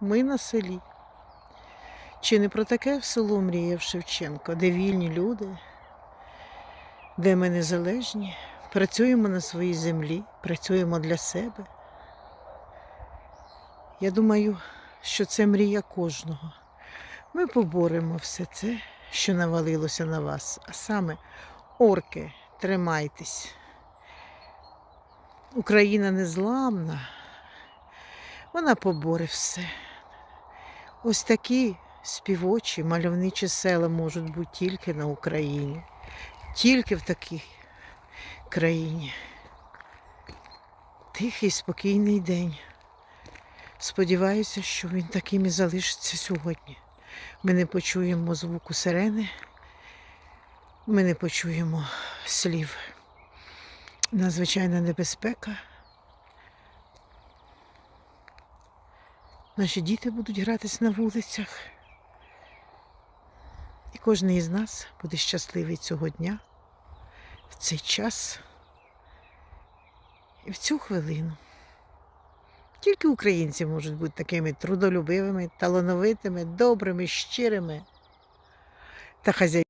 ми на селі. Чи не про таке в село мріяв Шевченко, де вільні люди, де ми незалежні, працюємо на своїй землі, працюємо для себе. Я думаю, що це мрія кожного. Ми поборемо все це, що навалилося на вас. А саме орки, тримайтесь. Україна незламна, вона поборе все. Ось такі співочі, мальовничі села можуть бути тільки на Україні, тільки в такій країні. Тихий, спокійний день. Сподіваюся, що він таким і залишиться сьогодні. Ми не почуємо звуку сирени, ми не почуємо слів. Надзвичайна небезпека. Наші діти будуть гратись на вулицях. І кожен із нас буде щасливий цього дня, в цей час і в цю хвилину. Тільки українці можуть бути такими трудолюбивими, талановитими, добрими, щирими та хазяйними.